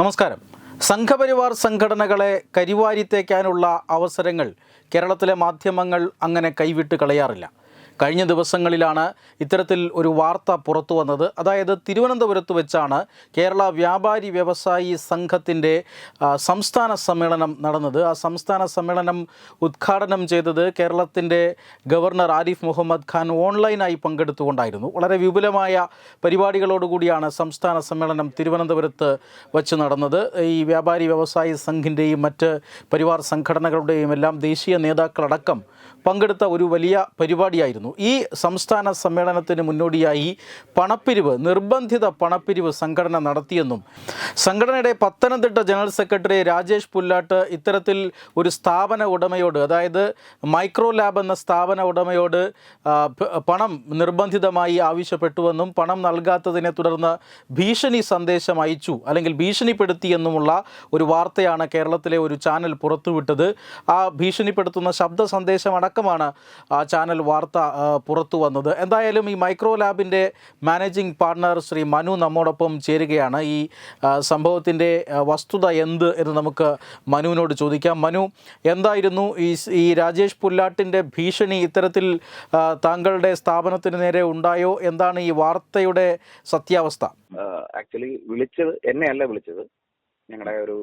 നമസ്കാരം. സംഘപരിവാർ സംഘടനകളെ കരിവാരിത്തേക്കാനുള്ള അവസരങ്ങൾ കേരളത്തിലെ മാധ്യമങ്ങൾ അങ്ങനെ കൈവിട്ട് കളയാറില്ല. കഴിഞ്ഞ ദിവസങ്ങളിലാണ് ഇത്തരത്തിൽ ഒരു വാർത്ത പുറത്തു വന്നത്. അതായത് തിരുവനന്തപുരത്ത് വെച്ചാണ് കേരള വ്യാപാരി വ്യവസായി സംഘത്തിന്റെ സംസ്ഥാന സമ്മേളനം നടന്നത്. ആ സംസ്ഥാന സമ്മേളനം ഉദ്ഘാടനം ചെയ്തത് കേരളത്തിന്റെ ഗവർണർ ആരിഫ് മുഹമ്മദ് ഖാൻ ഓൺലൈനായി പങ്കെടുത്തുകൊണ്ടായിരുന്നു. വളരെ വിപുലമായ പരിപാടികളോടുകൂടിയാണ് സംസ്ഥാന സമ്മേളനം തിരുവനന്തപുരത്ത് വച്ച് നടന്നത്. ഈ വ്യാപാരി വ്യവസായി സംഘിന്റെയും മറ്റ് പരിവാർ സംഘടനകളുടെയും എല്ലാം ദേശീയ നേതാക്കളടക്കം പങ്കെടുത്ത ഒരു വലിയ പരിപാടിയായിരുന്നു. ഈ സംസ്ഥാന സമ്മേളനത്തിന് മുന്നോടിയായി പണപ്പിരിവ് നിർബന്ധിത പണപ്പിരിവ് സംഘടന നടത്തിയെന്നും സംഘടനയുടെ പത്തനംതിട്ട ജനറൽ സെക്രട്ടറി രാജേഷ് പുല്ലാട്ട് ഇത്തരത്തിൽ ഒരു സ്ഥാപന ഉടമയോട് അതായത് മൈക്രോ ലാബ് എന്ന സ്ഥാപന ഉടമയോട് പണം നിർബന്ധിതമായി ആവശ്യപ്പെട്ടുവെന്നും പണം നൽകാത്തതിനെ തുടർന്ന് ഭീഷണി സന്ദേശം അയച്ചു അല്ലെങ്കിൽ ഭീഷണിപ്പെടുത്തിയെന്നുമുള്ള ഒരു വാർത്തയാണ് കേരളത്തിലെ ഒരു ചാനൽ പുറത്തുവിട്ടത്. ആ ഭീഷണിപ്പെടുത്തുന്ന ശബ്ദ സന്ദേശം അടക്കമാണ് ആ ചാനൽ വാർത്ത പുറത്തു വന്നത്. എന്തായാലും ഈ മൈക്രോ ലാബിന്റെ മാനേജിംഗ് പാർട്ണർ ശ്രീ മനു നമ്മോടൊപ്പം ചേരുകയാണ്. ഈ സംഭവത്തിന്റെ വസ്തുത എന്ത് എന്ന് നമുക്ക് മനുവിനോട് ചോദിക്കാം. മനു എന്തായിരുന്നു ഈ ഈ രാജേഷ് പുല്ലാട്ടിന്റെ ഭീഷണി? ഇത്തരത്തിൽ താങ്കളുടെ സ്ഥാപനത്തിന് നേരെ ഉണ്ടായോ? എന്താണ് ഈ വാർത്തയുടെ സത്യാവസ്ഥ? ആക്ച്വലി വിളിച്ചത് എന്നെയല്ല വിളിച്ചത്. ഞങ്ങളുടെ ഒരു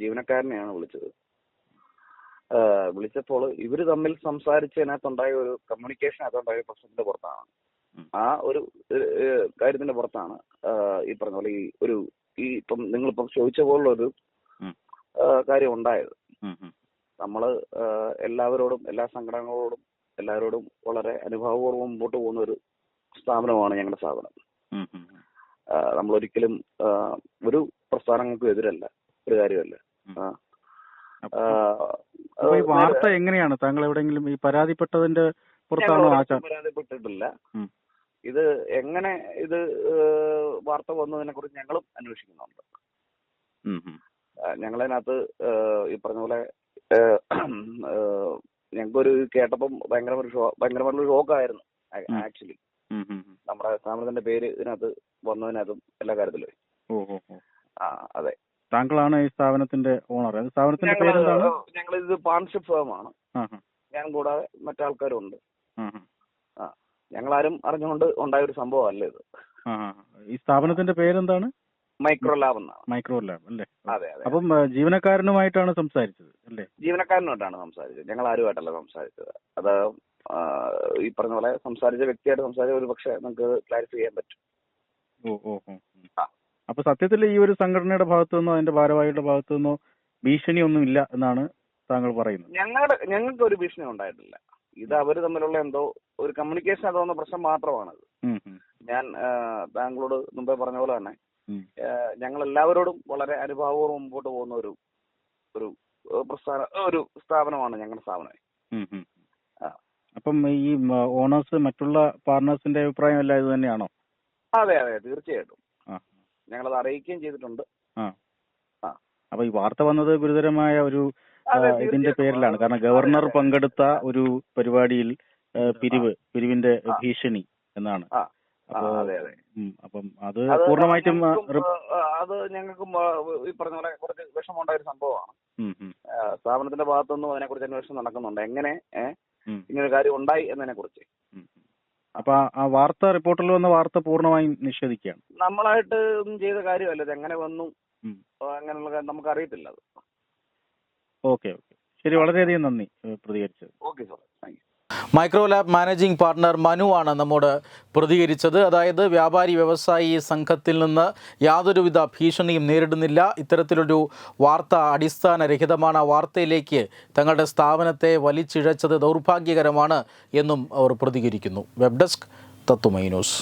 ജീവനക്കാരനെയാണ് വിളിച്ചത്. വിളിച്ചപ്പോൾ ഇവർ തമ്മിൽ സംസാരിച്ചതിനകത്തുണ്ടായ ഒരു കമ്മ്യൂണിക്കേഷൻ അതുണ്ടായ ഒരു പ്രശ്നത്തിന്റെ പുറത്താണ്. ആ ഒരു കാര്യത്തിന്റെ പുറത്താണ് ഈ പറഞ്ഞ പോലെ ഈ ഒരു ഈ ഇപ്പം നിങ്ങളിപ്പം ചോദിച്ച പോലുള്ള ഒരു ഉം. കാര്യം ഉണ്ടായത്. ആ, എല്ലാവരോടും എല്ലാ സംഘടനകളോടും എല്ലാവരോടും വളരെ അനുഭാവപൂർവം മുമ്പോട്ട് പോകുന്ന ഒരു സ്ഥാപനമാണ് ഞങ്ങളുടെ സ്ഥാപനം. നമ്മൾ ആ, ഒരു പ്രസ്ഥാനങ്ങൾക്കും എതിരല്ല ഒരു കാര്യമല്ല. അപ്പൊ ഈ വാർത്ത എങ്ങനെയാണ്? താങ്കൾ എവിടെയെങ്കിലും ഈ പരാതിപ്പെട്ടതിന്റെ പുറത്താണോ ഞങ്ങൾ ആ ഒരിക്കലും ചാ- പരാതിപ്പെട്ടിട്ടില്ല ഇത് എങ്ങനെ ഇത് വാർത്ത വന്നതിനെ കുറിച്ച് ഞങ്ങളും അന്വേഷിക്കുന്നുണ്ട്. ഞങ്ങളതിനകത്ത് ഈ പറഞ്ഞ പോലെ ഞങ്ങൾക്കൊരു കേട്ടപ്പം ഭയങ്കര ഒരു ഷോ ഭയങ്കരമായിട്ടുള്ള ഷോക്കായിരുന്നു ആയിരുന്നു ആക്ച്വലി. നമ്മുടെ സ്ഥാപനത്തിന്റെ പേര് ഇതിനകത്ത് വന്നതിനകത്തും എല്ലാ കാര്യത്തിലും. ആ അതെ. താങ്കളാണ് ഈ സ്ഥാപനത്തിന്റെ ഓണർ സ്ഥാപനത്തിന്റെ പേരെന്താണ്? ഞങ്ങൾ ഇത് പാർട്ണർഷിപ്പ് ഫേമാണ്. ഞാൻ കൂടാതെ മറ്റാൾക്കാരും ഉണ്ട്. ഞങ്ങളാരും അറിഞ്ഞുകൊണ്ട് ഉണ്ടായ ഒരു സംഭവം അല്ല ഇത്. ഈ സ്ഥാപനത്തിന്റെ പേരെന്താണ്? മൈക്രോ ലാബ് എന്നാണ്. മൈക്രോ ലാബ് അല്ലേ? അതെ അതെ അപ്പം ജീവനക്കാരനുമായിട്ടാണ് സംസാരിച്ചത് അല്ലേ? ജീവനക്കാരനുമായിട്ടാണ് സംസാരിച്ചത്. ഞങ്ങൾ ആരുമായിട്ടല്ല സംസാരിച്ചത്. അത് ഈ പറഞ്ഞ പോലെ സംസാരിച്ച വ്യക്തിയായിട്ട് സംസാരിച്ച ഒരു പക്ഷെ നമുക്ക് ക്ലാരിഫൈ ചെയ്യാൻ പറ്റും. ഓ ഓ. ആ. അപ്പൊ സത്യത്തിൽ ഈ ഒരു സംഘടനയുടെ ഭാഗത്തു നിന്നോ അതിന്റെ ഭാരവാഹിയുടെ ഭാഗത്തു നിന്നോ ഭീഷണി ഒന്നും ഇല്ല എന്നാണ് താങ്കൾ പറയുന്നത്. ഞങ്ങളുടെ ഞങ്ങൾക്ക് ഒരു ഭീഷണി ഉണ്ടായിട്ടില്ല. ഇത് അവർ തമ്മിലുള്ള എന്തോ ഒരു കമ്മ്യൂണിക്കേഷൻ അതോന്ന പ്രശ്നം മാത്രമാണത്. ഞാൻ താങ്കളോട് മുമ്പേ പറഞ്ഞ പോലെ തന്നെ ഞങ്ങൾ എല്ലാവരോടും വളരെ അനുഭാവപൂർവം മുമ്പോട്ട് പോകുന്ന ഒരു ഒരു പ്രസ്ഥാന ഒരു സ്ഥാപനമാണ് ഞങ്ങളുടെ സ്ഥാപനം. അപ്പം ഈ ഓണേഴ്സ് മറ്റുള്ള പാർട്ണേഴ്സിന്റെ അഭിപ്രായം എല്ലാം ഇത് തന്നെയാണോ? അതെ അതെ തീർച്ചയായിട്ടും. ഞങ്ങളത് അറിയിക്കുകയും ചെയ്തിട്ടുണ്ട്. അപ്പൊ ഈ വാർത്ത വന്നത് ഗുരുതരമായ ഒരു ഇതിന്റെ. പേരിലാണ്. കാരണം ഗവർണർ പങ്കെടുത്ത ഒരു പരിപാടിയിൽ പിരിവ് പിരിവിന്റെ. ഭീഷണി എന്നാണ്. അപ്പോ അതെ പൂർണമായിട്ടും അത് ഞങ്ങൾക്കും ഈ പറഞ്ഞ പോലെ കുറച്ച് വിഷമമുണ്ടായ ഒരു സംഭവമാണ് സ്ഥാപനത്തിന്റെ ഭാഗത്തുനിന്നും അതിനെക്കുറിച്ച് അന്വേഷണം നടക്കുന്നുണ്ട്. എങ്ങനെ ഇങ്ങനൊരു ഉം, ഇങ്ങനെ ഒരു കാര്യം ഉണ്ടായി എന്നതിനെ കുറിച്ച്. അപ്പൊ ആ- വാർത്ത റിപ്പോർട്ടിൽ വന്ന വാർത്ത പൂർണമായും നിഷേധിക്കുകയാണ്. നമ്മളായിട്ട് ഒന്നും ചെയ്ത കാര്യമല്ല. ഇത് എങ്ങനെ വന്നു? അങ്ങനെയുള്ള കാര്യം നമുക്ക് അറിയത്തില്ല അത്. Okay okay. ശരി വളരെയധികം നന്ദി പ്രതികരിച്ചത് okay sir. Micro Lab managing partner Manu ആണ് നമ്മോട് പ്രതികരിച്ചത്. അതായത് വ്യാപാരി വ്യവസായി സംഘത്തിൽ നിന്ന് യാതൊരുവിധ ഭീഷണിയും നേരിടുന്നില്ല. ഇത്തരത്തിലൊരു വാർത്ത അടിസ്ഥാനരഹിതമാണ്. ആ വാർത്തയിലേക്ക് തങ്ങളുടെ സ്ഥാപനത്തെ വലിച്ചിഴച്ചത് ദൗർഭാഗ്യകരമാണ് എന്നും അവർ പ്രതികരിക്കുന്നു. വെബ് ഡെസ്ക് തത്തുമൈ news.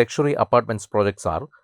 Luxury apartments projects Realizing